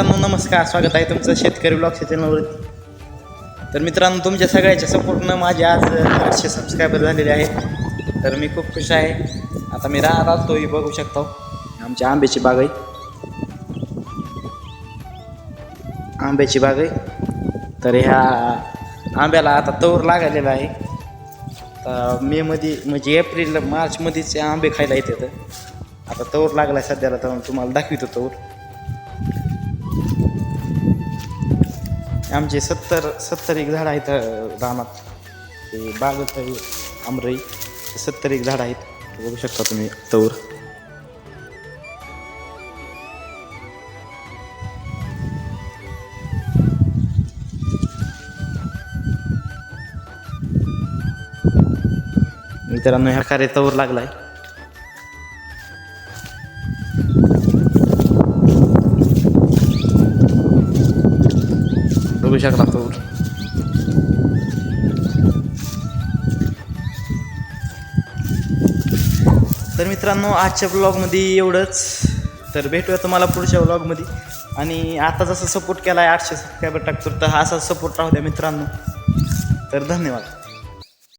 मित्रांनो नमस्कार. स्वागत आहे तुमचं शेतकरी ब्लॉगच्या चॅनलवरती तर मित्रांनो तुमच्या सगळ्याच्या सपोर्टनं माझे आज आठशे सबस्क्रायबर झालेले आहेत. तर मी खूप खुश आहे. आता मी राहत असतोही बघू शकतो हो. आमच्या आंब्याची बाग आहे. आंब्याची बाग आहे. तर ह्या आंब्याला आता तवर लागलेला आहे. आता मेमध्ये म्हणजे एप्रिल मार्चमध्येच आंबे खायला येते आता तवर लागला सध्याला तर तुम्हाला दाखवितो तवर आमचे सत्तर सत्तर एक झाड आहेत रानात. ते बागत आहे आमरई. सत्तर एक झाड आहेत. बघू शकता तुम्ही तवर. मित्रांनो ह्या कार्य तवर लागलाय. बघू शकता तवर तर मित्रांनो आजच्या ब्लॉगमध्ये एवढंच. तर भेटूया तुम्हाला पुढच्या ब्लॉगमध्ये आणि आता जसं सपोर्ट केला आहे आठशे सबस्क्रायबर टाकतो तर हा असा सपोर्ट राहू द्या मित्रांनो. तर धन्यवाद.